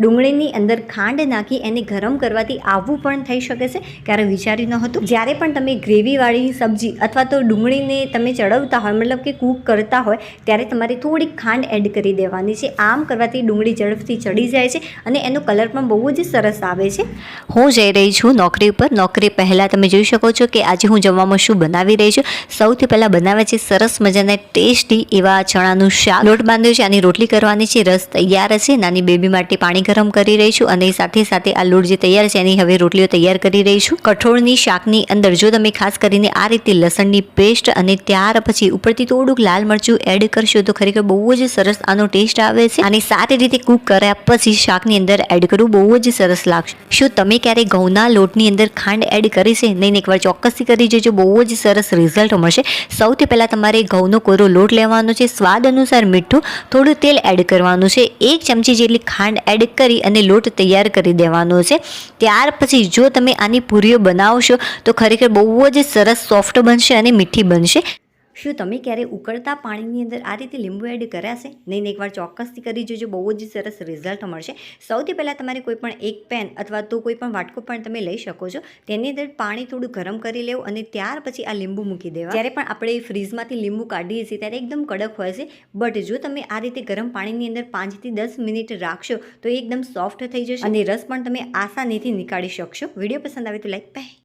ડુંગળીની અંદર ખાંડ નાખી એને ગરમ કરવાથી આવું પણ થઈ શકે છે. ક્યારે વિચાર્યું ન હતું. જ્યારે પણ તમે ગ્રેવીવાળી સબ્જી અથવા તો ડુંગળીને તમે ચડવતા હોય, મતલબ કે કૂક કરતા હોય, ત્યારે તમારે થોડીક ખાંડ એડ કરી દેવાની છે. આમ કરવાથી ડુંગળી ઝડપથી ચડી જાય છે અને એનો કલર પણ બહુ જ સરસ આવે છે. હું જઈ રહી છું નોકરી ઉપર. નોકરી પહેલાં તમે જોઈ શકો છો કે આજે હું જમવામાં શું બનાવી રહી છું. સૌથી પહેલાં બનાવે છે સરસ મજાના ટેસ્ટી એવા ચણાનું શાક. લોટ બાંધ્યો છે આની રોટલી કરવાની છે. રસ તૈયાર છે. નાની બેબી માટે પાણી ગરમ કરી રહી છું અને સાથે સાથે આ લોટ જે તૈયાર છે એની હવે રોટલીઓ તૈયાર કરી રહી છું કઠોળની શાકની અંદર જો તમે ખાસ કરીને આ રીતે લસણની પેસ્ટ અને ત્યાર પછી ઉપરથી થોડુંક લાલ મરચું એડ કરશો તો ખરેખર બહુ જ સરસ આનો ટેસ્ટ આવે છે અને સારી રીતે કૂક કર્યા પછી શાકની અંદર એડ કરવું બહુ જ સરસ લાગશે. શું તમે ક્યારેક ઘઉંના લોટની અંદર ખાંડ એડ કરી છે? નહીં એકવાર ચોક્કસથી કરી જજો બહુ જ સરસ રિઝલ્ટ મળશે. સૌથી પહેલાં તમારે ઘઉંનો કોરો લોટ લેવાનો છે. સ્વાદ અનુસાર મીઠું થોડું તેલ એડ કરવાનું છે. એક ચમચી જેટલી ખાંડ એડ કરી અને લોટ તૈયાર કરી દેવાનો છે. ત્યાર પછી જો તમે આની પૂરીઓ બનાવશો, તો ખરેખર બહુ જ સરસ સોફ્ટ બનશે અને મીઠી બનશે. શું તમે ક્યારે ઉકળતા પાણીની અંદર આ રીતે લીંબુ એડ કર્યા છે? નહીં એકવાર ચોક્કસથી કરી જોજો. બહુ જ સરસ રિઝલ્ટ મળશે. સૌથી પહેલાં તમારે કોઈ પણ એક પેન અથવા તો કોઈ પણ વાટકો પણ તમે લઈ શકો છો. તેની અંદર પાણી થોડું ગરમ કરી લેવું અને ત્યાર પછી આ લીંબુ મૂકી દેવા. જ્યારે પણ આપણે ફ્રીઝમાંથી લીંબુ કાઢીએ છીએ ત્યારે એકદમ કડક હોય છે. બટ જો તમે આ રીતે ગરમ પાણીની અંદર પાંચથી દસ મિનિટ રાખશો, તો એકદમ સોફ્ટ થઈ જશે અને રસ પણ તમે આસાનીથી નીકાળી શકશો. વીડિયો પસંદ આવે તો લાઈક બાય